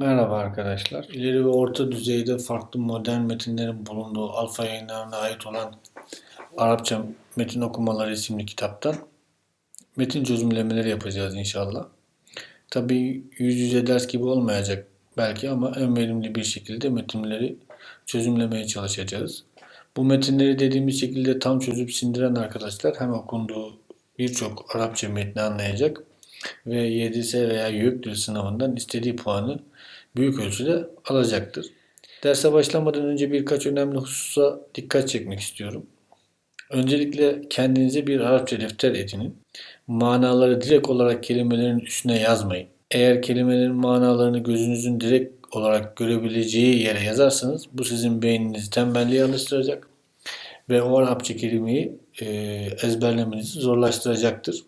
Merhaba arkadaşlar. İleri ve orta düzeyde farklı modern metinlerin bulunduğu Alfa yayınlarına ait olan Arapça Metin Okumaları isimli kitaptan metin çözümlemeleri yapacağız inşallah. Tabii yüz yüze ders gibi olmayacak belki ama en verimli bir şekilde metinleri çözümlemeye çalışacağız. Bu metinleri dediğimiz şekilde tam çözüp sindiren arkadaşlar hem okunduğu birçok Arapça metni anlayacak ve YDS veya YÖK sınavından istediği puanı büyük ölçüde alacaktır. Derse başlamadan önce birkaç önemli hususa dikkat çekmek istiyorum. Öncelikle kendinize bir Arapça defter edinin. Manaları direkt olarak kelimelerin üstüne yazmayın. Eğer kelimelerin manalarını gözünüzün direkt olarak görebileceği yere yazarsanız bu sizin beyninizi tembelliğe alıştıracak ve o Arapça kelimeyi e, ezberlemenizi zorlaştıracaktır.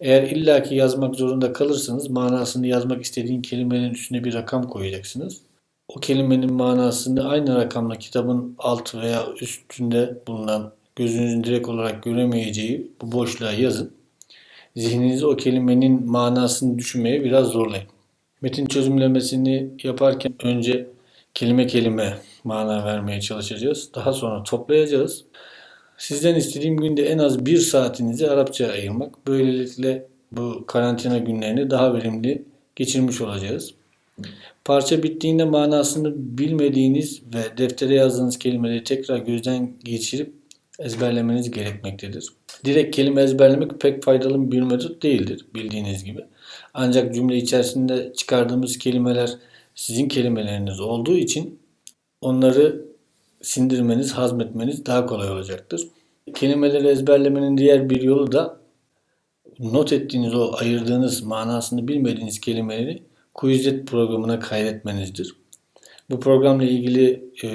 Eğer illaki yazmak zorunda kalırsanız manasını yazmak istediğin kelimenin üstüne bir rakam koyacaksınız. O kelimenin manasını aynı rakamla kitabın alt veya üstünde bulunan gözünüzün direkt olarak göremeyeceği bu boşluğa yazın. Zihninizi o kelimenin manasını düşünmeye biraz zorlayın. Metin çözümlemesini yaparken önce kelime kelime mana vermeye çalışacağız. Daha sonra toplayacağız. Sizden istediğim günde en az bir saatinizi Arapça ayırmak. Böylelikle bu karantina günlerini daha verimli geçirmiş olacağız. Parça bittiğinde manasını bilmediğiniz ve deftere yazdığınız kelimeleri tekrar gözden geçirip ezberlemeniz gerekmektedir. Direkt kelime ezberlemek pek faydalı bir metot değildir bildiğiniz gibi. Ancak cümle içerisinde çıkardığımız kelimeler sizin kelimeleriniz olduğu için onları sindirmeniz, hazmetmeniz daha kolay olacaktır. Kelimeleri ezberlemenin diğer bir yolu da not ettiğiniz o ayırdığınız manasını bilmediğiniz kelimeleri Quizlet programına kaydetmenizdir. Bu programla ilgili e,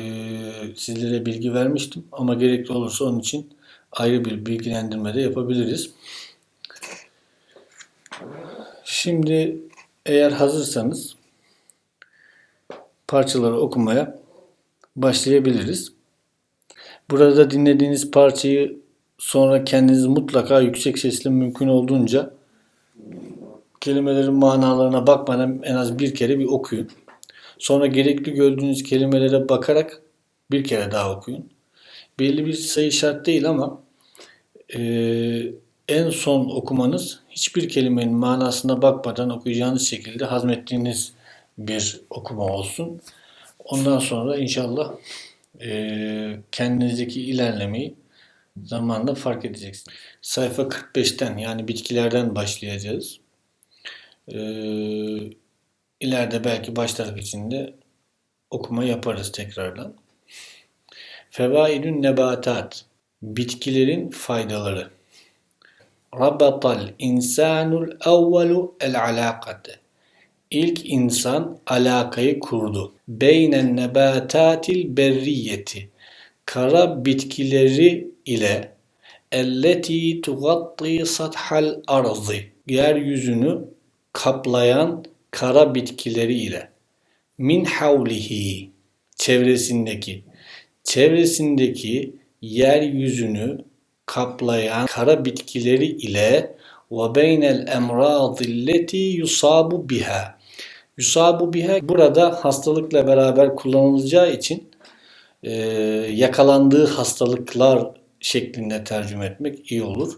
sizlere bilgi vermiştim ama gerekli olursa onun için ayrı bir bilgilendirme de yapabiliriz. Şimdi eğer hazırsanız parçaları okumaya başlayabiliriz. Burada dinlediğiniz parçayı sonra kendiniz mutlaka yüksek sesle mümkün olduğunca kelimelerin manalarına bakmadan en az bir kere bir okuyun. Sonra gerekli gördüğünüz kelimelere bakarak bir kere daha okuyun. Belli bir sayı şart değil ama e, en son okumanız hiçbir kelimenin manasına bakmadan okuyacağınız şekilde hazmettiğiniz bir okuma olsun. Ondan sonra inşallah e, kendinizdeki ilerlemeyi zamanla fark edeceksiniz. Sayfa 45'ten yani bitkilerden başlayacağız. E, ileride belki başladık içinde okuma yaparız tekrardan. Fevaidün nebatat bitkilerin faydaları. Rabatal insanul evvelu el alakate İlk insan alakayı kurdu. Beynen nebatatil berriyeti. Kara bitkileri ile elleti tugatti sathal arzı. Yeryüzünü kaplayan kara bitkileri ile. Min havlihi. Çevresindeki. Çevresindeki yeryüzünü kaplayan kara bitkileri ile ve beynel emradilleti yusabu biha Yusabu biha burada hastalıkla beraber kullanılacağı için e, yakalandığı hastalıklar şeklinde tercüme etmek iyi olur.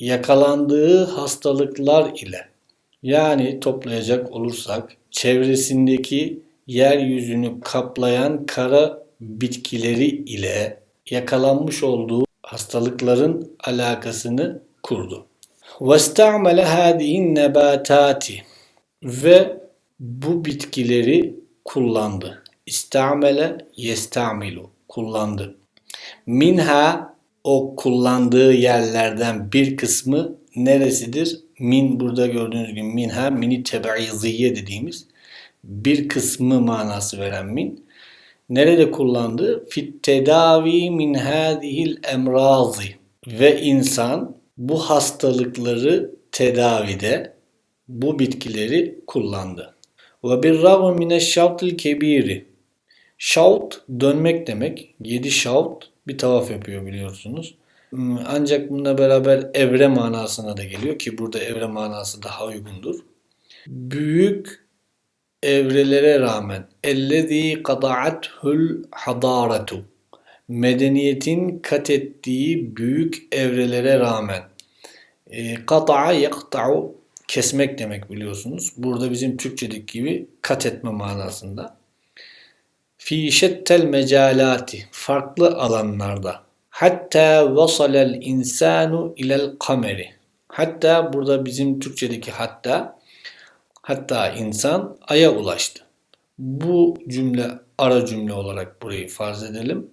Yakalandığı hastalıklar ile yani toplayacak olursak çevresindeki yeryüzünü kaplayan kara bitkileri ile yakalanmış olduğu hastalıkların alakasını kurdu. وَاسْتَعْمَلَ هَذِهِ النَّبَاتَاتِ ve bu bitkileri kullandı. İstamele yestamilu kullandı. Minha o kullandığı yerlerden bir kısmı neresidir? Min burada gördüğünüz gibi minha mini tebaiziye dediğimiz bir kısmı manası veren min. Nerede kullandı? Fit tedavi min hadihil emrazi ve insan bu hastalıkları tedavide bu bitkileri kullandı. Ve bir ravu mine şavtil kebiri. Şavt dönmek demek. Yedi şavt bir tavaf yapıyor biliyorsunuz. Hmm, ancak bununla beraber evre manasına da geliyor ki burada evre manası daha uygundur. Büyük evrelere rağmen ellezî kada'athul hadaretu medeniyetin kat ettiği büyük evrelere rağmen e, kata'a yakta'u kesmek demek biliyorsunuz. Burada bizim Türkçedeki gibi kat etme manasında. Fi şettel mecalati farklı alanlarda. Hatta vasalel insanu ilel kameri. Hatta burada bizim Türkçedeki hatta hatta insan aya ulaştı. Bu cümle ara cümle olarak burayı farz edelim.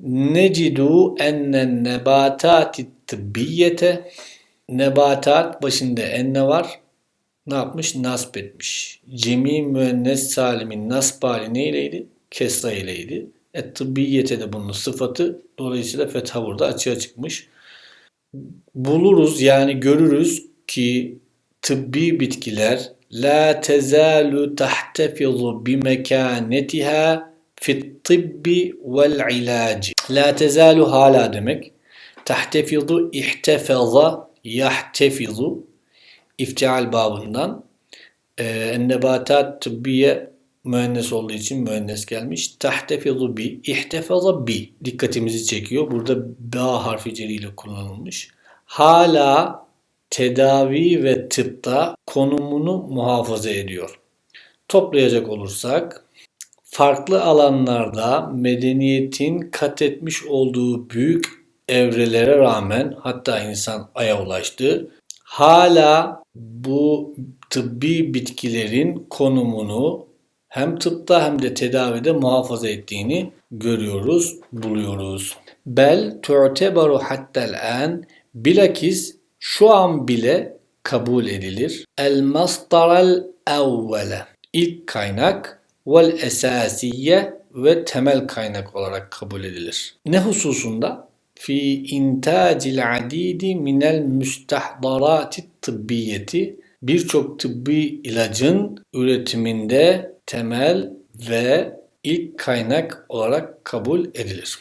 Necidu ennen nebatati tıbbiyete nebatat başında enne var. Ne yapmış? Nasp etmiş. Cemi müennes salimin nasb hali neyleydi? Kesra ileydi. Et tıbbiyete de bunun sıfatı. Dolayısıyla fetha burada açığa çıkmış. Buluruz yani görürüz ki tıbbi bitkiler la tezalu tahtefizu bi mekanetiha fit tibbi vel ilaci. La tezalu hala demek. Tahtefizu ihtefaza yahtefizu iftial babından. Ee, nebatat tıbbiye müennes olduğu için müennes gelmiş. Tahtefizu bi, ihtefaza bi dikkatimizi çekiyor. Burada ba harfi celiyle kullanılmış. Hala tedavi ve tıpta konumunu muhafaza ediyor. Toplayacak olursak farklı alanlarda medeniyetin kat etmiş olduğu büyük evrelere rağmen hatta insan aya ulaştı. Hala bu tıbbi bitkilerin konumunu hem tıpta hem de tedavide muhafaza ettiğini görüyoruz, buluyoruz. Bel tu'tebaru hattel an bilakis şu an bile kabul edilir. El masdaral evvele ilk kaynak vel esasiye ve temel kaynak olarak kabul edilir. Ne hususunda? Fi intacil adidi minel müstahdarati tıbbiyeti birçok tıbbi ilacın üretiminde temel ve ilk kaynak olarak kabul edilir.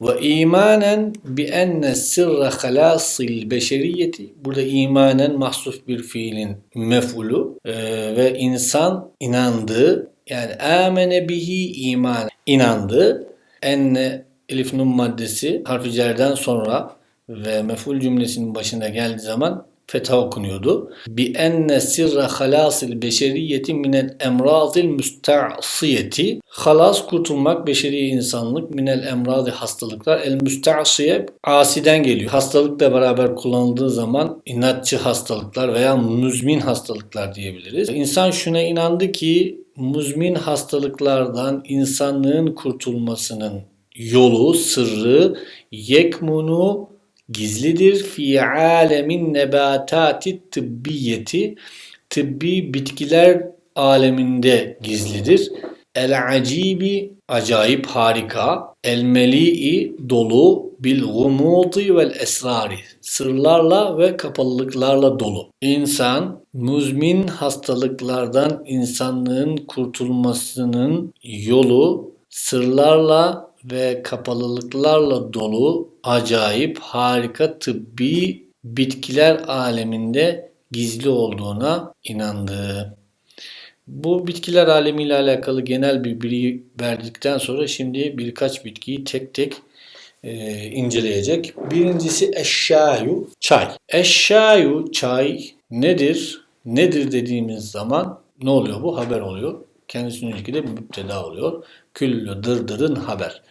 Ve imanen bi enne sırra halasil beşeriyeti burada imanen mahsuf bir fiilin mef'ulu e, ve insan inandığı yani amene bihi iman inandı enne elif nun maddesi harfi cerden sonra ve mef'ul cümlesinin başına geldiği zaman fetha okunuyordu. Bi enne sirra halasil beşeriyeti minel emrazil müsta'siyeti. Halas kurtulmak beşeri insanlık minel emrazi hastalıklar. El müsta'siye asiden geliyor. Hastalıkla beraber kullanıldığı zaman inatçı hastalıklar veya müzmin hastalıklar diyebiliriz. İnsan şuna inandı ki müzmin hastalıklardan insanlığın kurtulmasının yolu, sırrı yekmunu gizlidir. Fi alemin nebatati tıbbiyeti tıbbi bitkiler aleminde gizlidir. El acibi acayip harika. El meli'i dolu bil gumudi vel esrari sırlarla ve kapalılıklarla dolu. İnsan müzmin hastalıklardan insanlığın kurtulmasının yolu sırlarla ve kapalılıklarla dolu acayip harika tıbbi bitkiler aleminde gizli olduğuna inandı. Bu bitkiler alemiyle alakalı genel bir bilgi verdikten sonra şimdi birkaç bitkiyi tek tek e, inceleyecek. Birincisi eşşayu, çay. Eşşayu, çay nedir? Nedir dediğimiz zaman ne oluyor bu? Haber oluyor. Kendisinin ilgili de müpteda oluyor. Küllü dırdırın haber.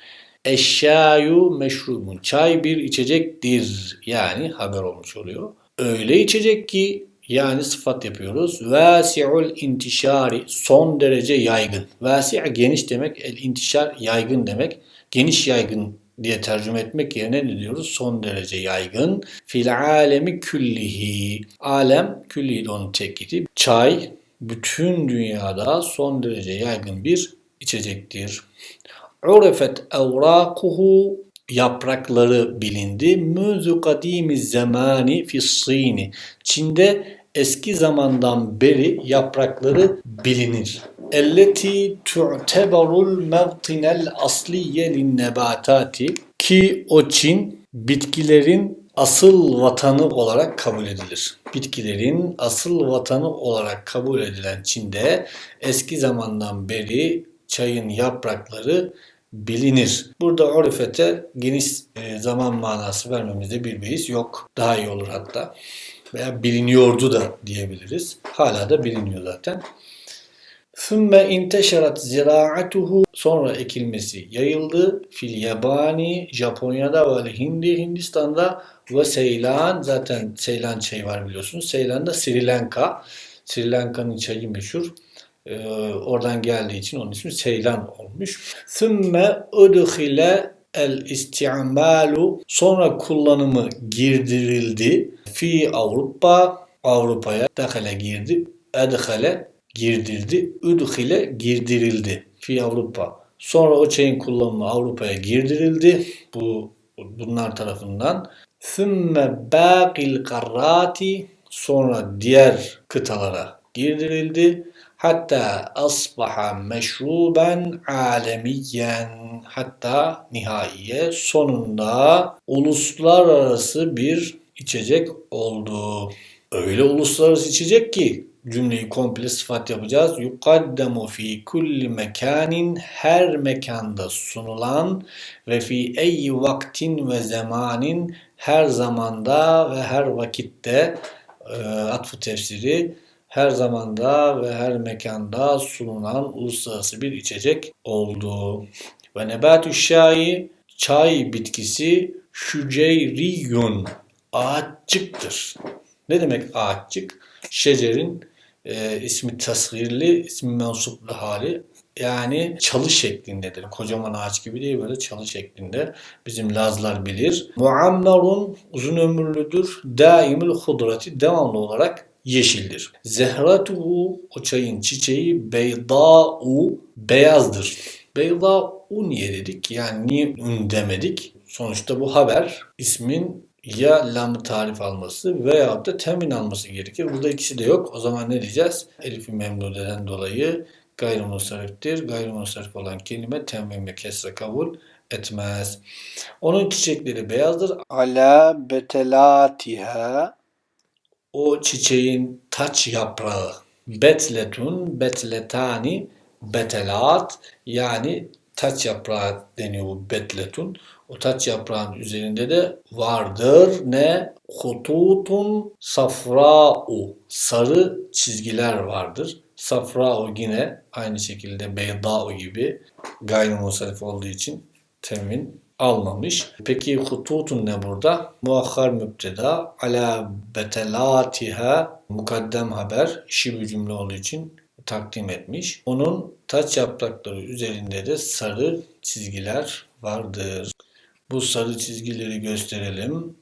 Eşşayu meşrubun. Çay bir içecektir. Yani haber olmuş oluyor. Öyle içecek ki yani sıfat yapıyoruz. Vasi'ul intişari son derece yaygın. Vasi' geniş demek, el intişar yaygın demek. Geniş yaygın diye tercüme etmek yerine ne diyoruz? Son derece yaygın. Fil alemi küllihi. Alem küllihi de onun tekidi. Çay bütün dünyada son derece yaygın bir içecektir. Urefet evrakuhu yaprakları bilindi. Müzü kadimi zamani fissini. Çin'de eski zamandan beri yaprakları bilinir. Elleti tu'tebarul mevtinel asliye lin nebatati ki o Çin bitkilerin asıl vatanı olarak kabul edilir. Bitkilerin asıl vatanı olarak kabul edilen Çin'de eski zamandan beri çayın yaprakları bilinir. Burada orifete geniş e, zaman manası vermemizde bir beis yok. Daha iyi olur hatta. Veya biliniyordu da diyebiliriz. Hala da biliniyor zaten. Sümme inteşerat ziraatuhu sonra ekilmesi yayıldı. Fil yabani Japonya'da ve Hindi Hindistan'da ve Seylan zaten Seylan çayı var biliyorsunuz. Seylan'da Sri Lanka. Sri Lanka'nın çayı meşhur. Ee, oradan geldiği için onun ismi Seylan olmuş. Sümme udhile el isti'malu sonra kullanımı girdirildi. Fi Avrupa Avrupa'ya dakale girdi. Edhale girdildi. Üdhile girdirildi. Fi Avrupa. Sonra o çeyin kullanımı Avrupa'ya girdirildi. Bu bunlar tarafından. Sümme baqil karrati sonra diğer kıtalara girdirildi. Hatta asbaha meşruben alemiyen hatta nihaiye sonunda uluslararası bir içecek oldu. Öyle uluslararası içecek ki cümleyi komple sıfat yapacağız. Yukaddemu fi kulli mekanin her mekanda sunulan ve fi ey vaktin ve zamanin her zamanda ve her vakitte e, atfı tefsiri her zamanda ve her mekanda sunulan uluslararası bir içecek oldu. Ve nebatü şai çay bitkisi şüceyriyun ağaççıktır. Ne demek ağaççık? Şecerin e, ismi tasgirli, ismi mensuplu hali yani çalı şeklindedir. Kocaman ağaç gibi değil böyle çalı şeklinde. Bizim Lazlar bilir. Muammarun uzun ömürlüdür. Daimül hudrati devamlı olarak yeşildir. Zehratuhu o çayın çiçeği beyda'u beyazdır. Beyda'u niye dedik? Yani niye ün demedik? Sonuçta bu haber ismin ya lamı tarif alması veya da temin alması gerekir. Burada ikisi de yok. O zaman ne diyeceğiz? Elif-i memnudeden dolayı gayrimusariftir. Gayrimusarif olan kelime temin ve kesre kabul etmez. Onun çiçekleri beyazdır. Ala betelatiha o çiçeğin taç yaprağı betletun, betletani, betelat yani taç yaprağı deniyor bu betletun. O taç yaprağın üzerinde de vardır ne? Hututun safra'u. Sarı çizgiler vardır. Safra'u yine aynı şekilde beyda'u gibi gayrimusarif olduğu için temin almamış. Peki hututun ne burada? Muakhar müpteda ala betelatiha mukaddem haber işi bir cümle olduğu için takdim etmiş. Onun taç yaprakları üzerinde de sarı çizgiler vardır. Bu sarı çizgileri gösterelim.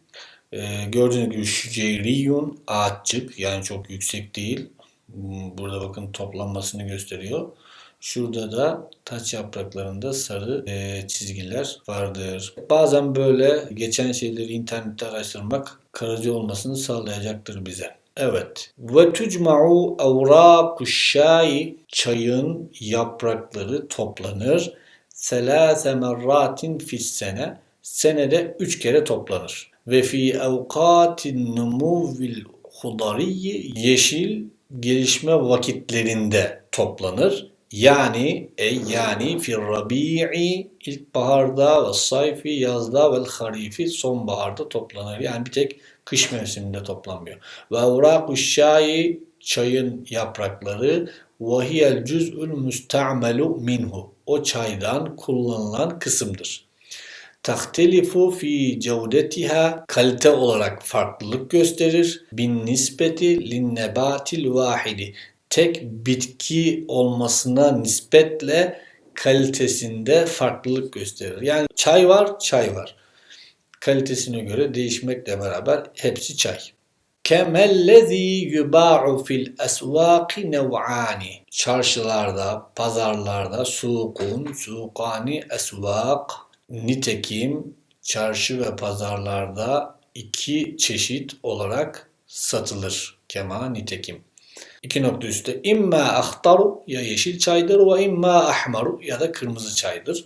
Ee, gördüğünüz gibi şüceyriyun ağaççık yani çok yüksek değil. Burada bakın toplanmasını gösteriyor. Şurada da taç yapraklarında sarı e, çizgiler vardır. Bazen böyle geçen şeyleri internette araştırmak karıcı olmasını sağlayacaktır bize. Evet. Ve tucma'u evraku şai çayın yaprakları toplanır. Selase merratin fis sene. Senede üç kere toplanır. Ve fi evkatin numuvil hudariyi yeşil gelişme vakitlerinde toplanır. Yani ey yani fir rabi'i ilkbaharda ve sayfi yazda ve harifi sonbaharda toplanır. Yani bir tek kış mevsiminde toplanmıyor. Ve evraku şai çayın yaprakları ve hiyel cüz'ül müsta'melu minhu. O çaydan kullanılan kısımdır. Tahtelifu fi cevdetiha kalite olarak farklılık gösterir. Bin nispeti lin nebatil vahidi tek bitki olmasına nispetle kalitesinde farklılık gösterir. Yani çay var, çay var. Kalitesine göre değişmekle beraber hepsi çay. Kemellezî yubâ'u fil esvâki nev'âni. Çarşılarda, pazarlarda sukun, sukani, esvâk. Nitekim çarşı ve pazarlarda iki çeşit olarak satılır. Kema nitekim. İki nokta üstte. İmma ahtaru ya yeşil çaydır ve imma ahmaru ya da kırmızı çaydır.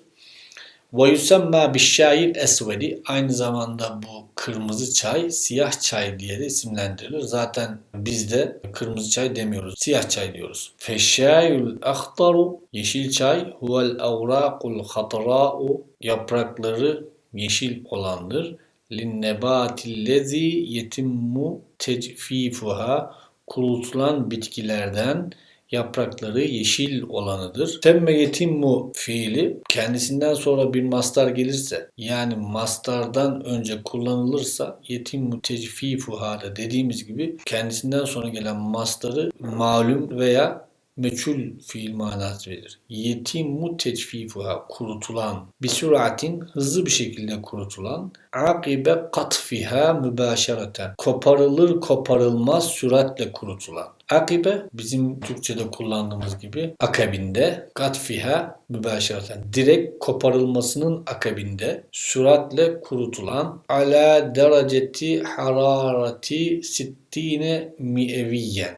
Ve yusemma bişşayil esvedi. Aynı zamanda bu kırmızı çay siyah çay diye de isimlendirilir. Zaten bizde kırmızı çay demiyoruz. Siyah çay diyoruz. Feşşayül ahtaru. Yeşil çay. Huvel avraqul hatra'u. Yaprakları yeşil olandır. Linnebatillezi yetimmu tecfifuha. Kurutulan bitkilerden yaprakları yeşil olanıdır. Temme yetimmu fiili kendisinden sonra bir mastar gelirse yani mastardan önce kullanılırsa yetimmu tecfifuha dediğimiz gibi kendisinden sonra gelen mastarı malum veya meçhul fiil manası verir. Yetimmu tecfifuha kurutulan bir süratin hızlı bir şekilde kurutulan akibe katfiha mübaşereten koparılır koparılmaz süratle kurutulan Akibe bizim Türkçe'de kullandığımız gibi akabinde katfiha mübaşereten direkt koparılmasının akabinde süratle kurutulan ala dereceti harareti sittine mi'eviyen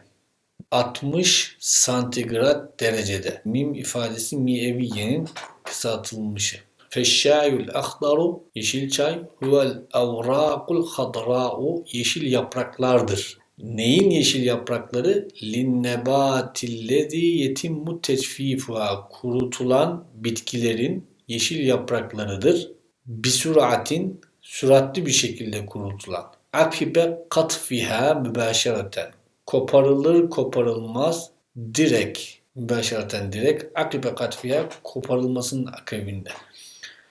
60 santigrat derecede. Mim ifadesi mi'eviyenin kısaltılmışı. Feşşayül ahdaru yeşil çay huvel avrakul hadra'u yeşil yapraklardır. Neyin yeşil yaprakları? Linnebatillezi yetimmu tecfifuha kurutulan bitkilerin yeşil yapraklarıdır. Bisuratin süratli bir şekilde kurutulan. Akibe katfiha mübaşereten koparılır koparılmaz direkt mübaşereten direkt akibe katfiha koparılmasının akabinde.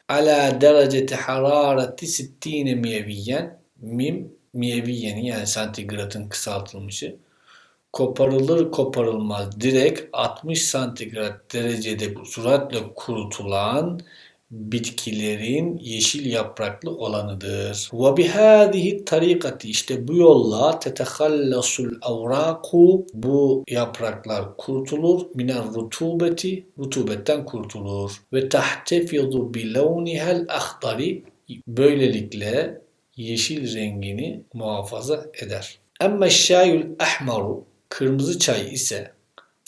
Ala dereceti harareti sittine miyeviyen mim miyeviyenin yani santigratın kısaltılmışı koparılır koparılmaz direkt 60 santigrat derecede süratle kurutulan bitkilerin yeşil yapraklı olanıdır. Ve bihâzihi tarikati işte bu yolla tetehallasul avraku bu yapraklar kurtulur miner rutubeti rutubetten kurtulur ve tahtefizu bi levnihel ahdari böylelikle yeşil rengini muhafaza eder. Emme şayül ahmaru kırmızı çay ise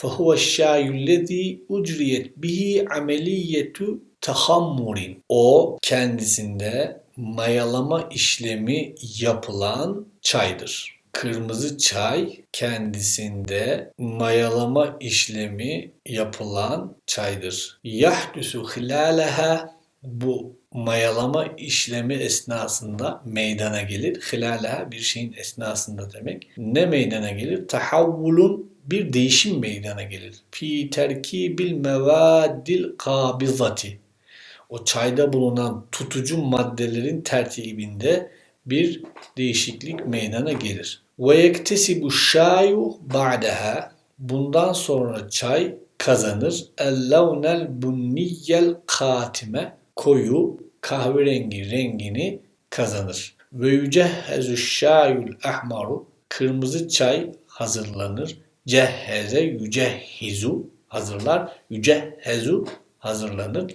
فَهُوَ الشَّايُ الَّذ۪ي اُجْرِيَتْ بِهِ عَمَلِيَّةُ tahammurin. O kendisinde mayalama işlemi yapılan çaydır. Kırmızı çay kendisinde mayalama işlemi yapılan çaydır. Yahdüsü hilaleha bu mayalama işlemi esnasında meydana gelir. Hilaleha bir şeyin esnasında demek. Ne meydana gelir? Tahavvulun bir değişim meydana gelir. Fi terkibil mevadil kabizati o çayda bulunan tutucu maddelerin tertibinde bir değişiklik meydana gelir. Ve yektesibu şayu ba'daha bundan sonra çay kazanır. El-levnel bunniyel katime koyu kahverengi rengini kazanır. Ve yücehhezu şayul ahmaru kırmızı çay hazırlanır. Cehheze yücehhizu hazırlar. Yücehhezu hazırlanır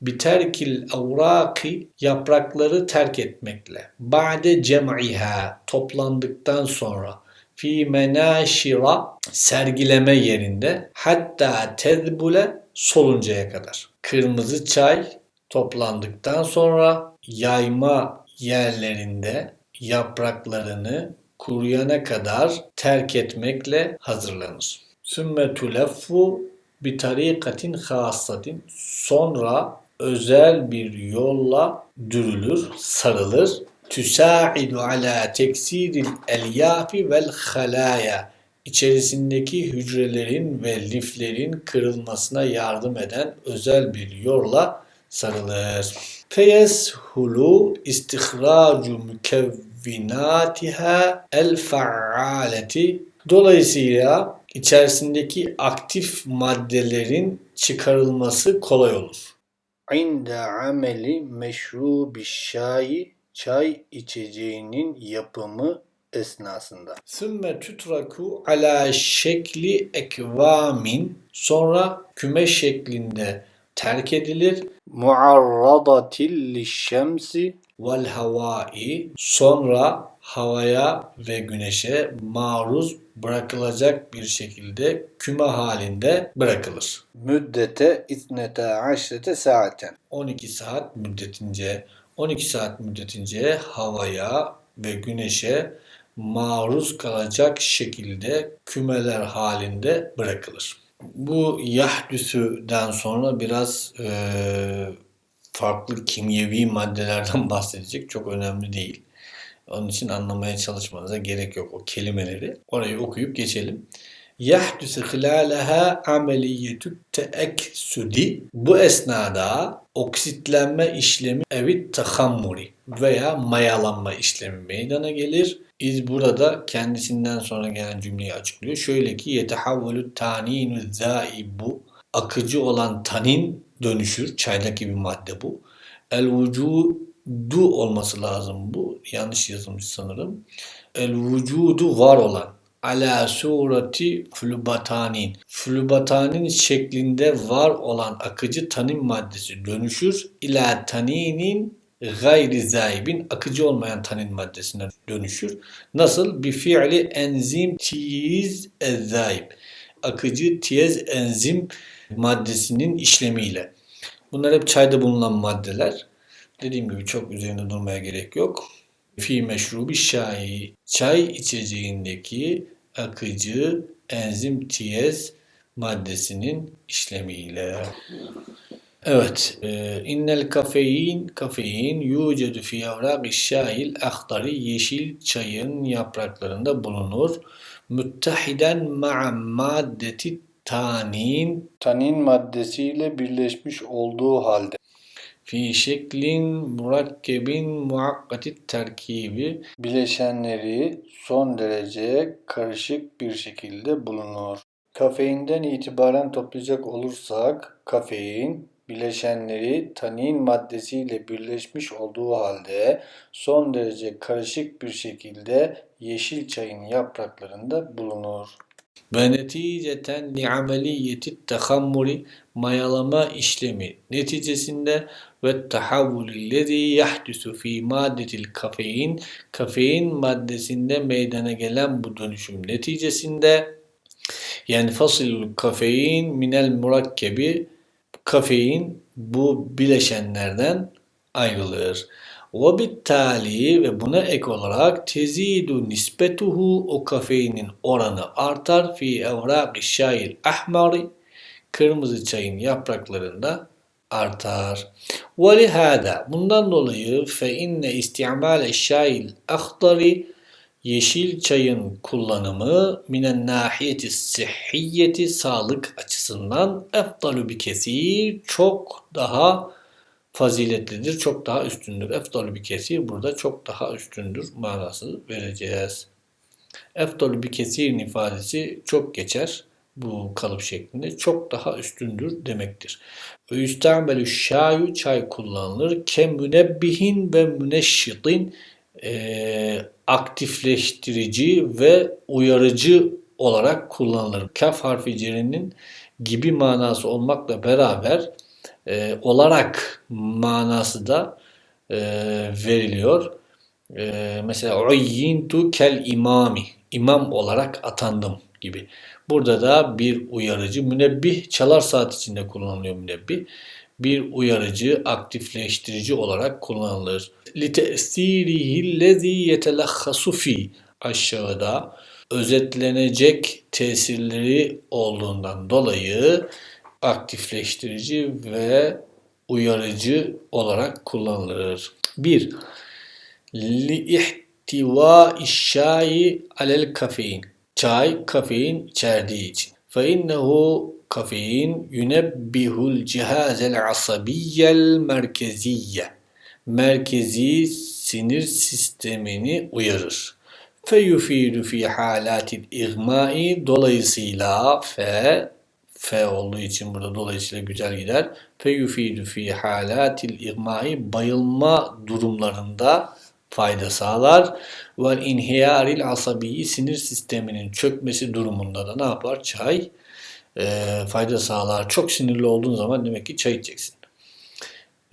biterkil avraki yaprakları terk etmekle. Ba'de cem'iha toplandıktan sonra fi menaşira sergileme yerinde hatta tezbule soluncaya kadar. Kırmızı çay toplandıktan sonra yayma yerlerinde yapraklarını kuruyana kadar terk etmekle hazırlanır. Sümme tuleffu bir tarikatin hasatin sonra özel bir yolla dürülür, sarılır. Tüsaidu ala teksiril elyafi vel halaya içerisindeki hücrelerin ve liflerin kırılmasına yardım eden özel bir yolla sarılır. Feyeshulu istihracu mükevvinatiha el fa'aleti Dolayısıyla içerisindeki aktif maddelerin çıkarılması kolay olur. İnde ameli meşrubi şayi çay içeceğinin yapımı esnasında. Sümme tutraku ala şekli ekvamin sonra küme şeklinde terk edilir. Muarradatil şemsi vel havai sonra havaya ve güneşe maruz bırakılacak bir şekilde küme halinde bırakılır. Müddete itnete aşrete saaten. 12 saat müddetince 12 saat müddetince havaya ve güneşe maruz kalacak şekilde kümeler halinde bırakılır. Bu yahdüsüden sonra biraz eee, farklı kimyevi maddelerden bahsedecek. Çok önemli değil. Onun için anlamaya çalışmanıza gerek yok o kelimeleri. Orayı okuyup geçelim. Yahdüsü hilaleha ameliyetü teeksüdi. Bu esnada oksitlenme işlemi evit tahammuri veya mayalanma işlemi meydana gelir. İz burada kendisinden sonra gelen cümleyi açıklıyor. Şöyle ki yetehavvelü taninu zaibu akıcı olan tanin dönüşür. Çaydaki bir madde bu. El vücudu olması lazım bu. Yanlış yazılmış sanırım. El vücudu var olan. Ala surati flubatanin. Flubatanin şeklinde var olan akıcı tanin maddesi dönüşür. İla taninin gayri zaibin akıcı olmayan tanin maddesine dönüşür. Nasıl? Bir fiili enzim tiyiz ezzaib. Akıcı tiyez enzim maddesinin işlemiyle. Bunlar hep çayda bulunan maddeler. Dediğim gibi çok üzerinde durmaya gerek yok. Fi meşrubi şai. Çay içeceğindeki akıcı enzim tiyez maddesinin işlemiyle. Evet. e, innel kafein kafein yucedu fi yavraqi şail ahtari yeşil çayın yapraklarında bulunur. Müttehiden ma'a maddeti tanin Tanin maddesiyle birleşmiş olduğu halde fi şeklin murakkebin muakkatit terkibi bileşenleri son derece karışık bir şekilde bulunur. Kafeinden itibaren toplayacak olursak kafein bileşenleri tanin maddesiyle birleşmiş olduğu halde son derece karışık bir şekilde yeşil çayın yapraklarında bulunur. Ve neticeten li ameliyeti tehammuri mayalama işlemi neticesinde ve tahavvulillezi yahdusu fi maddetil kafein kafein maddesinde meydana gelen bu dönüşüm neticesinde yani fasil kafein minel murakkebi kafein bu bileşenlerden ayrılır. Bittali ve buna ek olarak tezidu nisbetuhu o kafeinin oranı artar fi evraqi şail ahmari kırmızı çayın yapraklarında artar. Lihada bundan dolayı fe inne istimale şail ahdari yeşil çayın kullanımı minen nahiyeti sıhhiyeti sağlık açısından efdalu bir kesir çok daha faziletlidir, çok daha üstündür. Efdalu bir kesir burada çok daha üstündür manası vereceğiz. Efdalu bir kesirin ifadesi çok geçer bu kalıp şeklinde. Çok daha üstündür demektir. Ve şayu çay kullanılır. Ke münebbihin ve müneşşitin eee, aktifleştirici ve uyarıcı olarak kullanılır. Kaf harfi cerinin gibi manası olmakla beraber e, olarak manası da e, veriliyor. E, mesela uyyintu kel imami imam olarak atandım gibi. Burada da bir uyarıcı münebbih çalar saat içinde kullanılıyor münebbih. Bir uyarıcı, aktifleştirici olarak kullanılır. لِتَأْثِيرِهِ الَّذ۪ي يَتَلَخَّسُ ف۪ي Aşağıda özetlenecek tesirleri olduğundan dolayı aktifleştirici ve uyarıcı olarak kullanılır. 1. لِاِحْتِوَا الشَّاي alel kafein. Çay kafein içerdiği için. فَاِنَّهُ kafein yunebbihul cihazel asabiyyel merkeziyye. Merkezi sinir sistemini uyarır. Feyufidu fi halatil igmai dolayısıyla fe F olduğu için burada dolayısıyla güzel gider. Feyufidu fi halatil igmai bayılma durumlarında fayda sağlar. Ve inhiyaril asabiyi sinir sisteminin çökmesi durumunda da ne yapar? Çay e, fayda sağlar. Çok sinirli olduğun zaman demek ki çay içeceksin.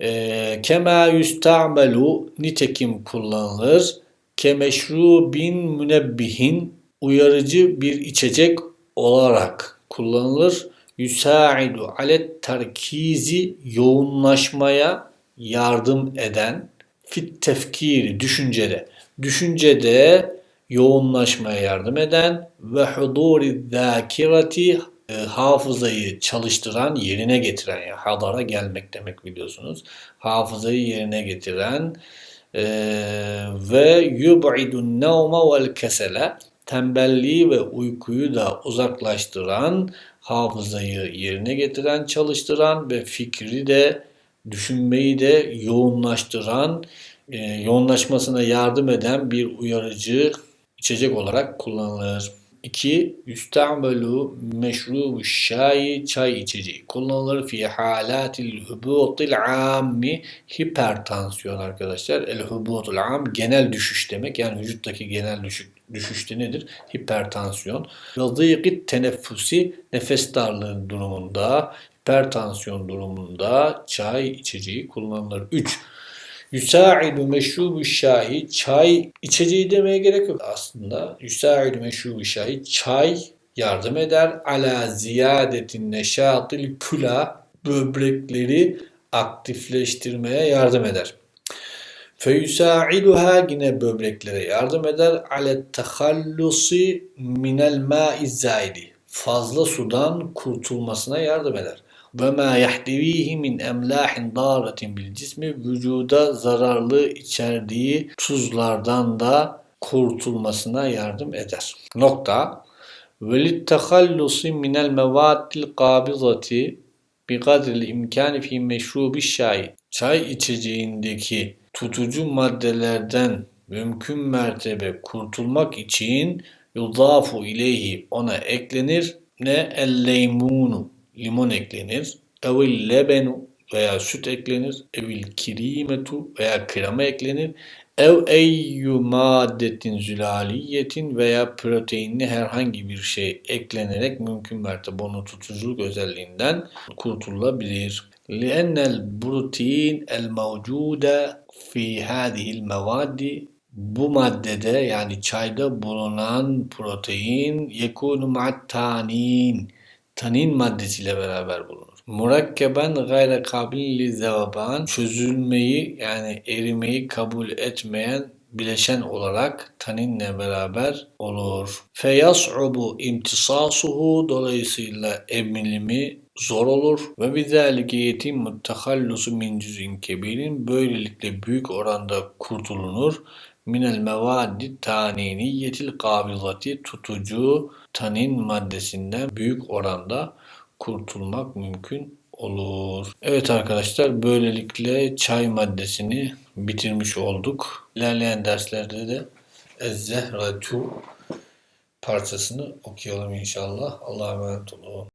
E, kema yustamelu nitekim kullanılır. kemeşrubin münebbihin uyarıcı bir içecek olarak kullanılır. Yusaidu alet terkizi yoğunlaşmaya yardım eden fit tefkiri düşüncede düşüncede yoğunlaşmaya yardım eden ve huduri zâkirati e, hafızayı çalıştıran, yerine getiren ya hadara gelmek demek biliyorsunuz. Hafızayı yerine getiren e, ve yub'idun nevme vel kesele tembelliği ve uykuyu da uzaklaştıran, hafızayı yerine getiren, çalıştıran ve fikri de düşünmeyi de yoğunlaştıran, e, yoğunlaşmasına yardım eden bir uyarıcı içecek olarak kullanılır. 2. Yüstamelu meşrubu şayi çay içeceği. Kullanılır fi halatil hubutil ammi hipertansiyon arkadaşlar. El hubutul am genel düşüş demek. Yani vücuttaki genel düşük, düşüşte nedir? Hipertansiyon. Zıyıkit teneffüsi nefes darlığı durumunda hipertansiyon durumunda çay içeceği kullanılır. 3. Yusaidu meşrubu şahi çay içeceği demeye gerek yok aslında. Yusaidu meşrubu şahi çay yardım eder. Ala ziyadetin neşatil küla böbrekleri aktifleştirmeye yardım eder. Feyusaiduha yine böbreklere yardım eder. Ale tehallusi minel ma'i zaidi. Fazla sudan kurtulmasına yardım eder. Ve ma yahdevihi min emlahin daratin bil cismi vücuda zararlı içerdiği tuzlardan da kurtulmasına yardım eder. Nokta. Ve littehallusi minel mevaddil kabizati bi kadril imkani fi meşrubi şay. Çay içeceğindeki tutucu maddelerden mümkün mertebe kurtulmak için yudafu ileyhi ona eklenir. Ne elleymunu limon eklenir. Evil lebenu veya süt eklenir. Evil kirimetu veya krema eklenir. Ev eyyü maddetin zülaliyetin veya proteinli herhangi bir şey eklenerek mümkün mertebe onun tutuculuk özelliğinden kurtulabilir. لأن البروتين الموجود في هذه المواد bu maddede yani çayda bulunan protein yekunu ma'at tanin tanin maddesiyle beraber bulunur. Murakkeben gayre kabil li zevaban çözülmeyi yani erimeyi kabul etmeyen bileşen olarak taninle beraber olur. Feyas'ubu imtisasuhu dolayısıyla emilimi zor olur ve bizalike yetim tehallusu min cüz'in kebirin böylelikle büyük oranda kurtulunur minel mevaddi taniniyetil kabizati tutucu tanin maddesinden büyük oranda kurtulmak mümkün olur. Evet arkadaşlar böylelikle çay maddesini bitirmiş olduk. İlerleyen derslerde de Ez-Zehretu parçasını okuyalım inşallah. Allah'a emanet olun.